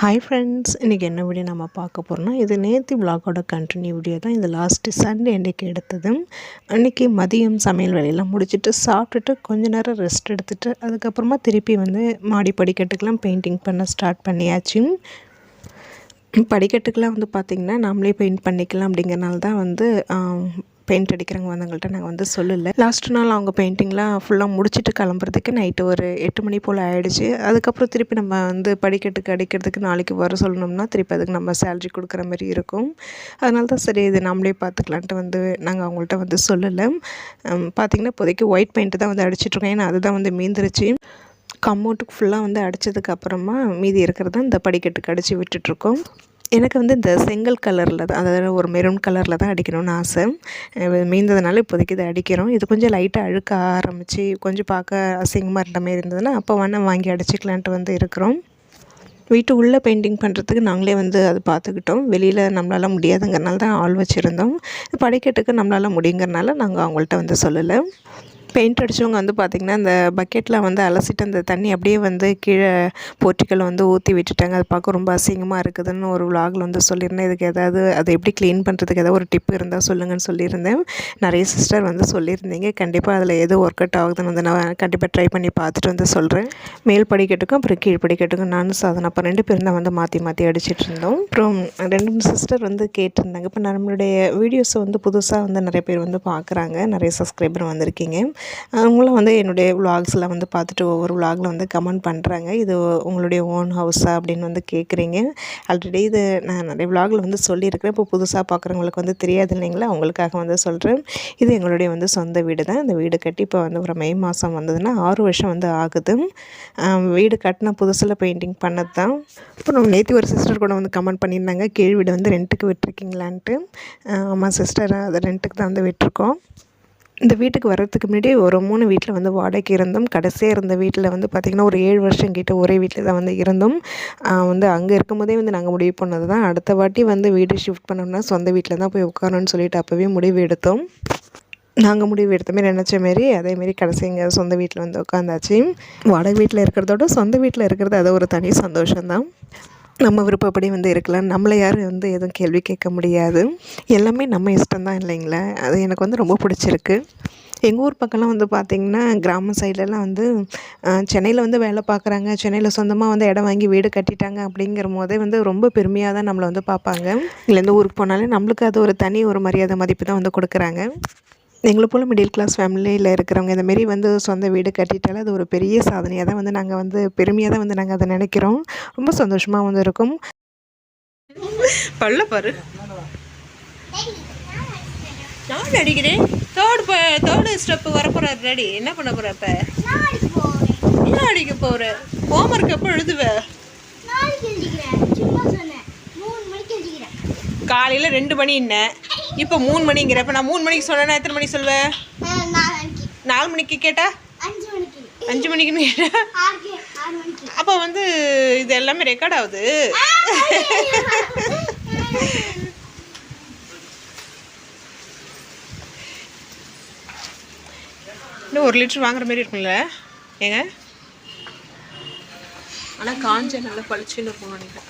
Hi friends இன்றைக்கி என்ன video நம்ம பார்க்க போகிறோம்னா இது நேத்தி விலாகோட கண்டினியூ வீடியோ தான். இது லாஸ்ட்டு சண்டே அன்றைக்கி எடுத்தது. அன்றைக்கி மதியம் சமையல் வேலையெல்லாம் முடிச்சுட்டு சாப்பிட்டுட்டு கொஞ்ச நேரம் ரெஸ்ட் எடுத்துகிட்டு அதுக்கப்புறமா திருப்பி வந்து மாடி படிக்கட்டுக்கெலாம் பெயிண்டிங் பண்ண ஸ்டார்ட் பண்ணியாச்சு. படிக்கட்டுக்கெலாம் வந்து பார்த்திங்கன்னா நாமளே பெயிண்ட் பண்ணிக்கலாம் அப்படிங்கிறனால தான் வந்து பெயிண்ட் அடிக்கிறவங்க வந்தவங்கள்ட்ட நாங்கள் வந்து சொல்லலை. லாஸ்ட் நாள் அவங்க பெயிண்டிங்லாம் ஃபுல்லாக முடிச்சுட்டு கிளம்புறதுக்கு நைட்டு ஒரு எட்டு மணி போல் ஆகிடுச்சு அதுக்கப்புறம் திருப்பி நம்ம வந்து படிக்கட்டுக்கு அடிக்கிறதுக்கு நாளைக்கு வர சொல்லணும்னா திருப்பி அதுக்கு நம்ம சேல்ரி கொடுக்குற மாதிரி இருக்கும். அதனால தான் சரி இது நம்மளே பார்த்துக்கலான்ட்டு வந்து நாங்கள் அவங்கள்ட்ட வந்து சொல்லலை. பார்த்திங்கன்னா இப்போதைக்கு ஒயிட் பெயிண்ட்டு தான் வந்து அடிச்சிட்ருக்கோம் ஏன்னா அதுதான் வந்து மீந்துருச்சு. கம்மோட்டுக்கு ஃபுல்லாக வந்து அடித்ததுக்கப்புறமா மீதி இருக்கிறத இந்த படிக்கட்டுக்கு அடித்து விட்டுட்ருக்கோம் எனக்கு வந்து இந்த செங்கல் கலரில் தான் அதாவது ஒரு மெரூன் கலரில் தான் அடிக்கணும்னு ஆசை. மீந்ததுனால இப்போதைக்கு இதை அடிக்கிறோம். இது கொஞ்சம் லைட்டாக அழுக்க ஆரம்பித்து கொஞ்சம் பார்க்க அசிங்கமாக இருந்த மாதிரி இருந்ததுன்னா அப்போ வேணால் வாங்கி அடிச்சிக்கலான்ட்டு வந்து இருக்கிறோம். வீட்டு உள்ளே பெயிண்டிங் பண்ணுறதுக்கு நாங்களே வந்து அது பார்த்துக்கிட்டோம். வெளியில் நம்மளால் முடியாதுங்கிறனால தான் ஆள் வச்சுருந்தோம். படிக்கட்டுக்கு நம்மளால் முடியுங்கிறனால நாங்கள் அவங்கள்ட்ட வந்து சொல்லலை. பெயிண்ட் அடித்தவங்க வந்து பார்த்திங்கன்னா அந்த பக்கெட்டில் வந்து அலசிட்டு அந்த தண்ணி அப்படியே வந்து கீழே போர்ட்டிக்கல் வந்து ஊற்றி விட்டுட்டாங்க. அது பார்க்க ரொம்ப அசிங்கமாக இருக்குதுன்னு ஒரு விலாகில் வந்து சொல்லியிருந்தேன். இதுக்கு ஏதாவது அதை எப்படி க்ளீன் பண்ணுறதுக்கு ஏதாவது ஒரு டிப் இருந்தால் சொல்லுங்கன்னு சொல்லியிருந்தேன். நிறைய சிஸ்டர் வந்து சொல்லியிருந்தீங்க. கண்டிப்பாக அதில் எது ஒர்க் அவுட் ஆகுதுன்னு வந்து நான் கண்டிப்பாக ட்ரை பண்ணி பார்த்துட்டு வந்து சொல்கிறேன் மேல் படிக்கட்டுக்கும் அப்புறம் கீழ் படிக்கட்டுக்கும் நானும் சாதனை அப்போ ரெண்டு பேரும் தான் வந்து மாற்றி மாற்றி அடிச்சிட்டு இருந்தோம். அப்புறம் ரெண்டு மூணு சிஸ்டர் வந்து கேட்டிருந்தாங்க. இப்போ நம்மளுடைய வீடியோஸை வந்து புதுசாக வந்து நிறைய பேர் வந்து பார்க்குறாங்க நிறைய சப்ஸ்கிரைபர் வந்திருக்கீங்க. அவங்களும் வந்து என்னுடைய விலாக்ஸில் வந்து பார்த்துட்டு ஒவ்வொரு விலாகில் வந்து கமெண்ட் பண்ணுறாங்க இது உங்களுடைய ஓன் ஹவுஸா அப்படின்னு வந்து கேட்குறீங்க ஆல்ரெடி இது நான் நிறைய விலாகில் வந்து சொல்லியிருக்கிறேன். இப்போ புதுசாக பார்க்குறவங்களுக்கு வந்து தெரியாது இல்லைங்களா? அவங்களுக்காக வந்து சொல்கிறேன் இது எங்களுடைய வந்து சொந்த வீடு தான். இந்த வீடு கட்டி இப்போ வந்து ஒரு மே மாதம் வந்ததுன்னா ஆறு வருஷம் வந்து ஆகுது. வீடு கட்டின புதுசில் பெயிண்டிங் பண்ணது தான். அப்புறம் நேற்று ஒரு சிஸ்டர் கூட வந்து கமெண்ட் பண்ணியிருந்தாங்க. கீழ் வீடு வந்து ரெண்ட்டுக்கு விட்டுருக்கீங்களான்ட்டு. ஆமாம் சிஸ்டர் அது ரெண்ட்டுக்கு தான் வந்து விட்டுருக்கோம். இந்த வீட்டுக்கு வர்றதுக்கு முன்னாடி ஒரு மூணு வீட்டில் வந்து வாடகைக்கு இருந்தோம். கடைசியாக இருந்த வீட்டில் வந்து பார்த்திங்கன்னா ஒரு ஏழு வருஷம் கிட்ட ஒரே வீட்டில் தான் வந்து இருந்தோம். வந்து அங்கே இருக்கும்போதே வந்து நாங்கள் முடிவு பண்ணது தான் அடுத்த வாட்டி வந்து வீடு ஷிஃப்ட் பண்ணோம்னா சொந்த வீட்டில் தான் போய் உட்காரணும்னு சொல்லிட்டு அப்போவே முடிவு எடுத்தோம். நாங்கள் முடிவு எடுத்த மாரி நினச்ச மாரி அதேமாரி கடைசிங்க சொந்த வீட்டில் வந்து உட்காந்தாச்சு. வாடகை வீட்டில் இருக்கிறதோட சொந்த வீட்டில் இருக்கிறது அது ஒரு தனி சந்தோஷம்தான். நம்ம விருப்பப்படி வந்து இருக்கலாம். நம்மளை யாரும் வந்து எதுவும் கேள்வி கேட்க முடியாது. எல்லாமே நம்ம இஷ்டம்தான் இல்லைங்களா? அது எனக்கு வந்து ரொம்ப பிடிச்சிருக்கு. எங்கள் ஊர் பக்கம்லாம் வந்து பார்த்திங்கன்னா கிராம சைட்லலாம் வந்து சென்னையில் வந்து வேலை பார்க்குறாங்க சென்னையில் சொந்தமாக வந்து இடம் வாங்கி வீடு கட்டிட்டாங்க அப்படிங்கிற போதே வந்து ரொம்ப பெருமையாக தான் நம்மளை வந்து பார்ப்பாங்க இங்கேருந்து ஊருக்கு போனாலே நம்மளுக்கு அது ஒரு தனி ஒரு மரியாதை மதிப்பு தான் வந்து கொடுக்குறாங்க. எங்களை போல் மிடில் கிளாஸ் ஃபேமிலியில் இருக்கிறவங்க இந்தமாரி வந்து சொந்த வீடு கட்டிட்டாலே அது ஒரு பெரிய சாதனையாக தான் வந்து நாங்கள் வந்து பெருமையாக தான் வந்து நாங்கள் அதை நினைக்கிறோம். ரொம்ப சந்தோஷமாக வந்து இருக்கும். பல்ல பாரு. நான் அடிக்கிறேன் தேர்ட் தேர்டு ஸ்டெப்பு வரப்போகிறார் ரெடி என்ன பண்ண போகிற இப்போ? என்ன அடிக்க போகிற ஹோம்ஒர்க் எப்போ எழுதுவ? காலையில் ரெண்டு மணி என்ன? இப்போ மூணு மணிங்கிற இப்போ நான் மூணு மணிக்கு சொன்னேன்னா எத்தனை மணிக்கு சொல்வேன் நாலு மணிக்கு. கேட்டா? அஞ்சு மணிக்குன்னு கேட்டா? அப்போ வந்து இது எல்லாமே ரெக்கார்ட் ஆகுது. இன்னும் ஒரு லிட்டர் வாங்குற மாதிரி இருக்கும்ல? ஏங்க? ஆனால் காஞ்ச நல்லா பளிச்சுன்னு இருக்கும் நினைக்கிறேன்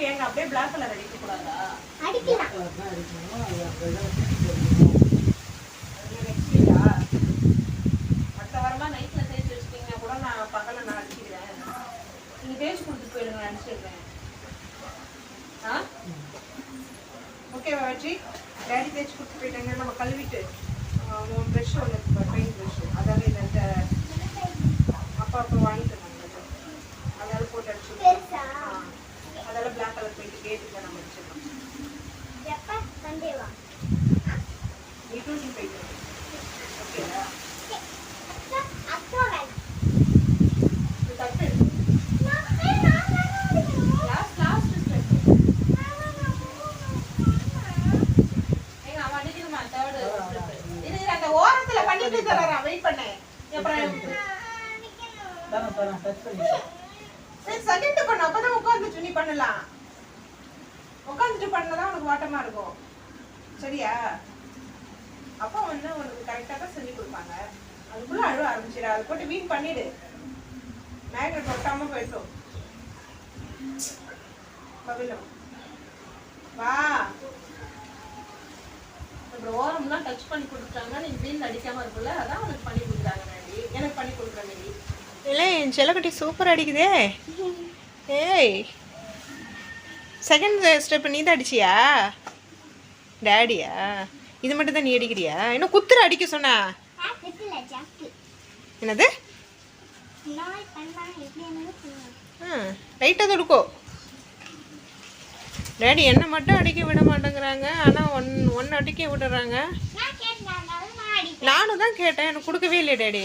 ஏங்க அப்படியே பிளாக் கலர் அடிக்க கூடாதா? அடிக்கலாம். அடுத்த வாரமா நைட்ல தேய்ச்சி வச்சிட்டீங்கன்னா கூட நான் பகல்ல நான் அடிச்சுக்கிறேன் நீங்க தேய்ச்சி கொடுத்துட்டு போயிடுங்க நான் அடிச்சிடுறேன் ஆ? ஓகேவா வச்சு டேடி தேய்ச்சி கொடுத்து போயிட்டாங்க. நம்ம கழுவிட்டு. ப்ரெஷ் ஒன்று பெயிண்ட் ப்ரெஷ் அதாவது இந்த அப்பா அப்போ வாங்கிட்டு அதனால போட்டு அடிச்சு அதெல்லாம் பிளாக் கலர் போயிட்டு கேட்டுக்கு நம்ம வச்சிடலாம் எப்ப? சண்டேவா நீ டியூஷன் போயிட்டு இது அப்பா வந்து உனக்கு கரெக்டா தான் செஞ்சு கொடுப்பாங்க. அதுக்குள்ள அழுவ ஆரம்பிச்சிட அதை போட்டு வீண் பண்ணிடு. மேக்னெட் ஒட்டாம போயிட்டோம் பவிலம் வா. அப்புறம் ஓரம்லாம் டச் பண்ணி கொடுத்துட்டாங்க. நீ வீண் அடிக்காம இருக்குல்ல அதான் உனக்கு பண்ணி கொடுக்குறாங்க மேடி எனக்கு பண்ணி கொடுக்குற மேடி இல்லை என் செல்லக்குட்டி சூப்பர் அடிக்குதே. ஏய். செகண்ட் ஸ்டெப் நீ தான் அடிச்சியா? டேடியா இது மட்டும் தான் நீ அடிக்கிறியா? இன்னும் குத்துற அடிக்க சொன்னா. என்னது? லைட்டாக தொடுக்கோ டேடி என்ன மட்டும் அடிக்க விட மாட்டேங்கிறாங்க. ஆனால் ஒன் ஒன்று அடிக்க விடுறாங்க நானும் தான் கேட்டேன். எனக்கு கொடுக்கவே இல்லையே டேடி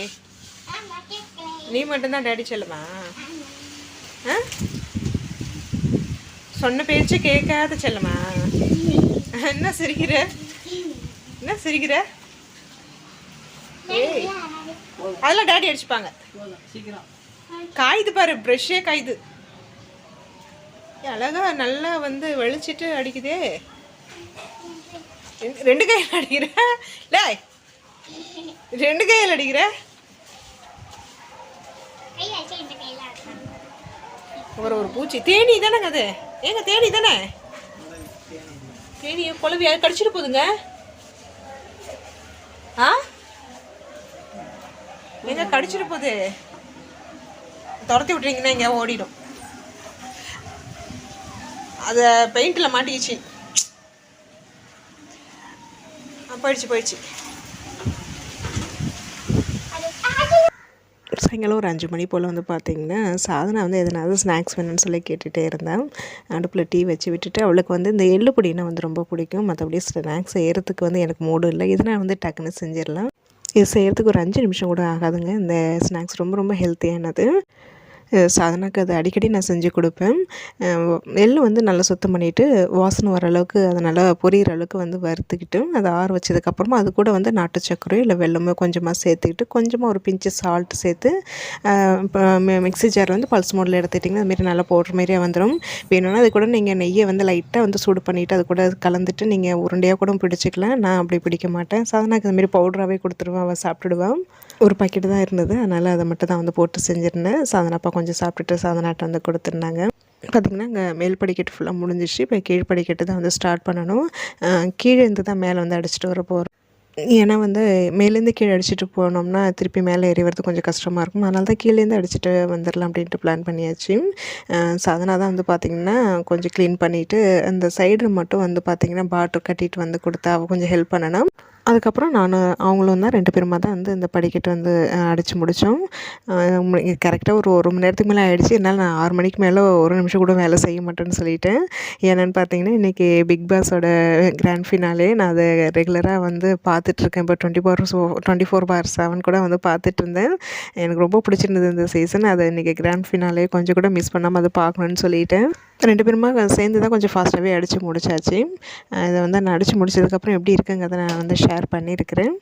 நீ மட்டும்தான் டேடி செல்லுமா? ஆ? சொன்ன பேச்சு கேட்காத செல்லுமா? என்ன சிரிக்கிற? என்ன சிரிக்கிற? அதெல்லாம் டேடி அடிச்சுப்பாங்க. காயுது பாரு ப்ரெஷ்ஷே காயுது. அழகா நல்லா வந்து வெளிச்சிட்டு அடிக்குதே. ரெண்டு- கையில் அடிக்கிற? லே ரெண்டு கையில் அடிக்கிற? ஒரு ஒரு பூச்சி. தேனி தானேங்க அது? ஏங்க தேனி தானே? தேனி குழவி கடிச்சிட்டு போகுதுங்க ஆ? எங்க கடிச்சிட்டு போகுது? துரத்தி விட்டுறீங்கன்னா எங்கேயாவது ஓடிடும். அதை பெயிண்டில் மாட்டிக்கிச்சு. ஆ, போயிடுச்சு போயிடுச்சு. சாயங்காலம் ஒரு அஞ்சு மணி போல் வந்து பார்த்தீங்கன்னா சாதனை வந்து எதனாவது ஸ்நாக்ஸ் வேணும்னு சொல்லி கேட்டுகிட்டே இருந்தேன் அடுப்பில் டீ வச்சு விட்டுட்டு அவளுக்கு வந்து இந்த எள்ளு பொடினா வந்து ரொம்ப பிடிக்கும் மற்றபடி ஸ்நாக்ஸ் செய்கிறதுக்கு வந்து எனக்கு மூடு இல்லை. இதனால் வந்து டக்குன்னு செஞ்சிடலாம். இது செய்கிறதுக்கு ஒரு அஞ்சு நிமிஷம் கூட ஆகாதுங்க. இந்த ஸ்நாக்ஸ் ரொம்ப ரொம்ப ஹெல்த்தியானது. சாதனாக்கு அது அடிக்கடி நான் செஞ்சு கொடுப்பேன். அஹ் எள்ளு வந்து நல்லா சுத்தம் பண்ணிவிட்டு வாசனை வர அளவுக்கு அதை நல்லா பொரியிற அளவுக்கு வந்து வறுத்துக்கிட்டு அதை ஆற வச்சதுக்கப்புறமா அது கூட வந்து நாட்டு சர்க்கரையோ இல்லை வெல்லமோ கொஞ்சமாக சேர்த்துக்கிட்டு கொஞ்சமாக ஒரு பிஞ்சு சால்ட் சேர்த்து இப்போ மி- மிக்ஸி ஜார் வந்து பல்ஸ் மோடில் எடுத்துட்டிங்கன்னா அதுமாரி நல்லா போடுற மாதிரியே வந்துடும் வேணும்னா அது கூட நீங்கள் நெய்யை வந்து லைட்டாக வந்து சூடு பண்ணிவிட்டு அது கூட கலந்துட்டு நீங்கள் உருண்டையாக கூட பிடிச்சிக்கலாம். நான் அப்படி பிடிக்க மாட்டேன். சாதனாக்கு அதுமாரி பவுடராகவே கொடுத்துருவேன் அவள் சாப்பிட்டுடுவான். ஒரு பாக்கெட் தான் இருந்தது. அதனால் அதை மட்டும் தான் வந்து போட்டு செஞ்சுருந்தேன். சாதனாப்பா கொஞ்சம் சாப்பிட்டுட்டு சாதனாட்டை வந்து கொடுத்துருந்தாங்க. பார்த்திங்கன்னா அங்கே மேல் படிக்கட்டு ஃபுல்லாக முடிஞ்சிச்சு. இப்போ கீழ் படிக்கட்டு தான் வந்து ஸ்டார்ட் பண்ணணும். கீழே இருந்து தான் மேலே வந்து அடிச்சுட்டு வர போகிறோம் ஏன்னா வந்து மேலேருந்து கீழே அடிச்சுட்டு போனோம்னா திருப்பி மேலே ஏறி வரது கொஞ்சம் கஷ்டமாக இருக்கும். அதனால தான் கீழேருந்து அடிச்சுட்டு வந்துடலாம் அப்படின்ட்டு பிளான் பண்ணியாச்சு. சாதனா தான் வந்து பார்த்திங்கன்னா கொஞ்சம் க்ளீன் பண்ணிவிட்டு அந்த சைடு மட்டும் வந்து பார்த்திங்கன்னா பாட்டில் கட்டிட்டு வந்து கொடுத்தா அவள் கொஞ்சம் ஹெல்ப் பண்ணணும் அதுக்கப்புறம் நான் அவங்களும் தான் ரெண்டு பேருமா தான் வந்து இந்த படிக்கட்டு வந்து அடித்து முடித்தோம் கரெக்டாக ஒரு ஒரு மணி நேரத்துக்கு மேலே ஆகிடுச்சு என்னால் நான் ஆறு மணிக்கு மேலே ஒரு நிமிஷம் கூட வேலை செய்ய மாட்டேன்னு சொல்லிட்டேன். என்னென்னு பார்த்தீங்கன்னா இன்றைக்கி பிக் பாஸோட கிராண்ட் ஃபினாலே நான் அதை ரெகுலராக வந்து பார்த்துட்ருக்கேன் இப்போ twenty four twenty four four seven கூட வந்து பார்த்துட்டு இருந்தேன். எனக்கு ரொம்ப பிடிச்சிருந்தது இந்த சீசன் அதை இன்றைக்கி கிராண்ட் ஃபினாலே கொஞ்சம் கூட மிஸ் பண்ணாமல் அதை பார்க்கணுன்னு சொல்லிட்டேன். ரெண்டு பேருமா சேர்ந்து தான் கொஞ்சம் ஃபாஸ்ட்டாகவே அடித்து முடிச்சாச்சு. இதை வந்து நான் அடித்து முடிச்சதுக்கப்புறம் எப்படி இருக்குங்கிறத நான் வந்து ஷேர் பண்ணியிருக்கிறேன்.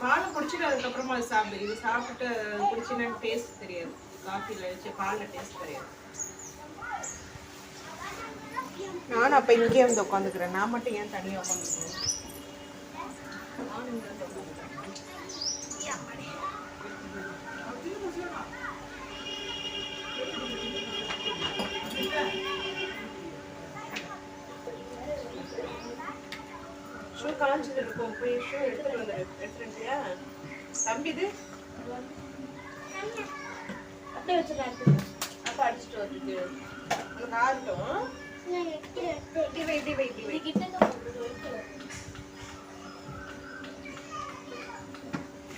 பாலை குடிச்சிட்டு அதுக்கப்புறமா அது சாப்பிடு. இது சாப்பிட்டு குடிச்சினா டேஸ்ட் தெரியாது. காஃபியில் வச்சு பாலில் டேஸ்ட் தெரியாது. நானும் அப்போ இங்கேயே வந்து உட்காந்துக்கிறேன். நான் மட்டும் ஏன் தனியாக உட்காந்துக்கிறேன்? ஷூ காய்ச்சல் இருக்கும். போய் ஷூ எடுத்துட்டு தம்பி இது? அப்படியே வச்சுருக்கேன் அப்போ அடிச்சுட்டு வந்து உனக்கு இப்படி வை இப்படி வை இப்படி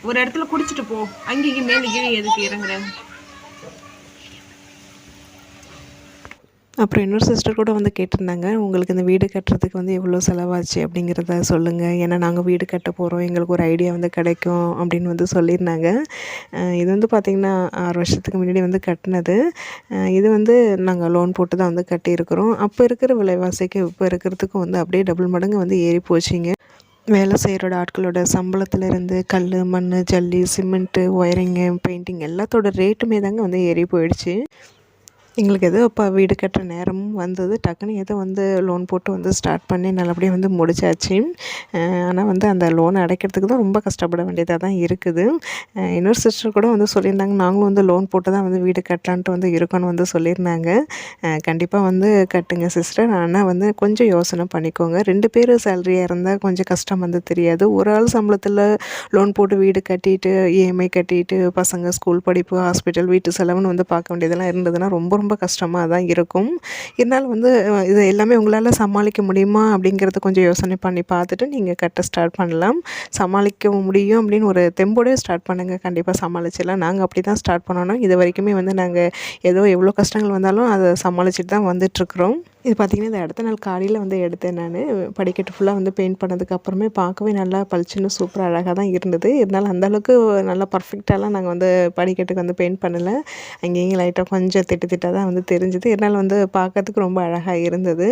ஒரு இடத்துல குடிச்சிட்டு போ. அங்கேயும் மேலே கீழே எதுக்கு இறங்குறேன் அப்புறம் இன்னொரு சிஸ்டர் கூட வந்து கேட்டிருந்தாங்க உங்களுக்கு இந்த வீடு கட்டுறதுக்கு வந்து எவ்வளோ செலவாச்சு? அப்படிங்கிறத சொல்லுங்கள் ஏன்னா நாங்கள் வீடு கட்ட போகிறோம் எங்களுக்கு ஒரு ஐடியா வந்து கிடைக்கும் அப்படின்னு வந்து சொல்லியிருந்தாங்க. இது வந்து பார்த்திங்கன்னா ஆறு வருஷத்துக்கு முன்னாடி வந்து கட்டினது. இது வந்து நாங்கள் லோன் போட்டு தான் வந்து கட்டியிருக்கிறோம். அப்போ இருக்கிற விலைவாசிக்கு இப்போ இருக்கிறதுக்கும் வந்து அப்படியே டபுள் மடங்கு வந்து ஏறி போச்சுங்க. வேலை செய்கிற ஆட்களோட சம்பளத்துலேருந்து கல் மண் ஜல்லி சிமெண்ட்டு ஒயரிங்கு பெயிண்டிங் எல்லாத்தோட ரேட்டுமே தாங்க வந்து ஏறி போயிடுச்சு. எங்களுக்கு எதோ இப்போ வீடு கட்டுற நேரமும் வந்தது டக்குன்னு ஏதோ வந்து லோன் போட்டு வந்து ஸ்டார்ட் பண்ணி நல்லபடியாக வந்து முடிச்சாச்சு. ஆனால் வந்து அந்த லோன் அடைக்கிறதுக்கு தான் ரொம்ப கஷ்டப்பட வேண்டியதாக தான் இருக்குது. இன்னொரு சிஸ்டர் கூட வந்து சொல்லியிருந்தாங்க நாங்களும் வந்து லோன் போட்டு தான் வந்து வீடு கட்டலான்ட்டு வந்து இருக்கோன்னு வந்து சொல்லியிருந்தாங்க. கண்டிப்பாக வந்து கட்டுங்க சிஸ்டர் ஆனால் வந்து கொஞ்சம் யோசனை பண்ணிக்கோங்க. ரெண்டு பேர் சேலரியாக இருந்தால் கொஞ்சம் கஷ்டம் வந்து தெரியாது. ஒரு ஆள் சம்பளத்தில் லோன் போட்டு வீடு கட்டிட்டு இஎம்ஐ கட்டிட்டு பசங்க ஸ்கூல் படிப்பு ஹாஸ்பிட்டல் வீட்டு செலவுன்னு வந்து பார்க்க வேண்டியதெல்லாம் இருந்ததுன்னா ரொம்ப ரொம்ப கஷ்டமாக தான் இருக்கும். இருந்தாலும் வந்து இது எல்லாமே உங்களால் சமாளிக்க முடியுமா? அப்படிங்கிறத கொஞ்சம் யோசனை பண்ணி பார்த்துட்டு நீங்கள் கட்ட ஸ்டார்ட் பண்ணலாம். சமாளிக்க முடியும் அப்படின்னு ஒரு தெம்போடே ஸ்டார்ட் பண்ணுங்கள் கண்டிப்பாக சமாளிச்சிடலாம். நாங்கள் அப்படி தான் ஸ்டார்ட் பண்ணணும். இது வரைக்குமே வந்து நாங்கள் ஏதோ எவ்வளோ கஷ்டங்கள் வந்தாலும் அதை சமாளிச்சுட்டு தான் வந்துட்டுருக்குறோம் இது பார்த்திங்கன்னா இந்த அடுத்த நாள் காலையில் வந்து எடுத்தேன் நான். படிக்கட்டு ஃபுல்லாக வந்து பெயிண்ட் பண்ணதுக்கப்புறமே பார்க்கவே நல்லா பளிச்சுன்னு சூப்பராக அழகாக தான் இருந்தது. இருந்தாலும் அந்த அளவுக்கு நல்லா பர்ஃபெக்டாலாம் நாங்கள் வந்து படிக்கட்டுக்கு வந்து பெயிண்ட் பண்ணலை. அங்கேயும் லைட்டாக கொஞ்சம் திட்டு திட்டாக தான் வந்து தெரிஞ்சுது. இருந்தாலும் வந்து பார்க்கறதுக்கு ரொம்ப அழகாக இருந்தது.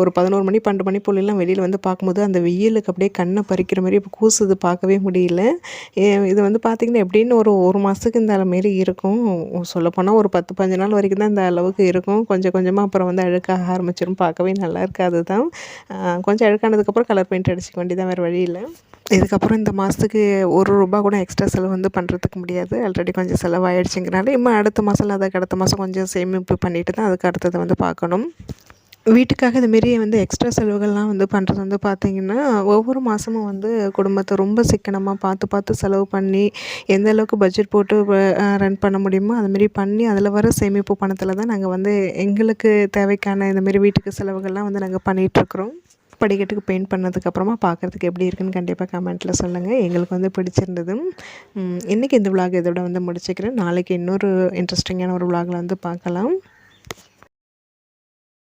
ஒரு பதினோரு மணி பன்னெண்டு மணி போலலாம் வெளியில் வந்து பார்க்கும்போது அந்த வெயிலுக்கு அப்படியே கண்ணை பறிக்கிற மாதிரி இப்போ கூசுது பார்க்கவே முடியல. இது வந்து பார்த்திங்கன்னா எப்படின்னு ஒரு ஒரு மாதத்துக்கு இந்த மாரி இருக்கும். சொல்லப்போனால் ஒரு பத்து பதினஞ்சு நாள் வரைக்கும் தான் இந்த அளவுக்கு இருக்கும். கொஞ்சம் கொஞ்சமாக அப்புறம் வந்து அழுக்காக ஆரம்பிச்சிடும் பார்க்கவே நல்லா இருக்காது தான் கொஞ்சம் அழுக்கானதுக்கப்புறம் கலர் பெயிண்ட் அடிச்சுக்க வேண்டியதான் வேறு வழி இல்லை. இதுக்கப்புறம் இந்த மாதத்துக்கு ஒரு ரூபா கூட எக்ஸ்ட்ரா செலவு வந்து பண்ணுறதுக்கு முடியாது. ஆல்ரெடி கொஞ்சம் செலவாயிடுச்சுங்கிறனால இன்னும் அடுத்த மாதம் இல்லை அதுக்கு அடுத்த மாதம் கொஞ்சம் சேமிப்பு பண்ணிவிட்டு தான் அதுக்கு அடுத்தது வந்து பார்க்கணும். வீட்டுக்காக இது மாரி வந்து எக்ஸ்ட்ரா செலவுகள்லாம் வந்து பண்ணுறது வந்து பார்த்திங்கன்னா ஒவ்வொரு மாதமும் வந்து குடும்பத்தை ரொம்ப சிக்கனமாக பார்த்து பார்த்து செலவு பண்ணி எந்த அளவுக்கு பட்ஜெட் போட்டு ரன் பண்ண முடியுமோ அதுமாரி பண்ணி அதில் வர சேமிப்பு பணத்தில் தான் நாங்கள் வந்து எங்களுக்கு தேவைக்கான இந்த மாரி வீட்டுக்கு செலவுகள்லாம் வந்து நாங்கள் பண்ணிகிட்ருக்குறோம் படிக்கட்டுக்கு பெயிண்ட் பண்ணதுக்கப்புறமா பார்க்குறதுக்கு எப்படி இருக்குன்னு கண்டிப்பாக கமெண்ட்டில் சொல்லுங்கள் எங்களுக்கு வந்து பிடிச்சிருந்தது. இன்றைக்கி இந்த விளாக் இதோட வந்து முடிச்சுக்கிறேன். நாளைக்கு இன்னொரு இன்ட்ரெஸ்டிங்கான ஒரு விளாகில் வந்து பார்க்கலாம்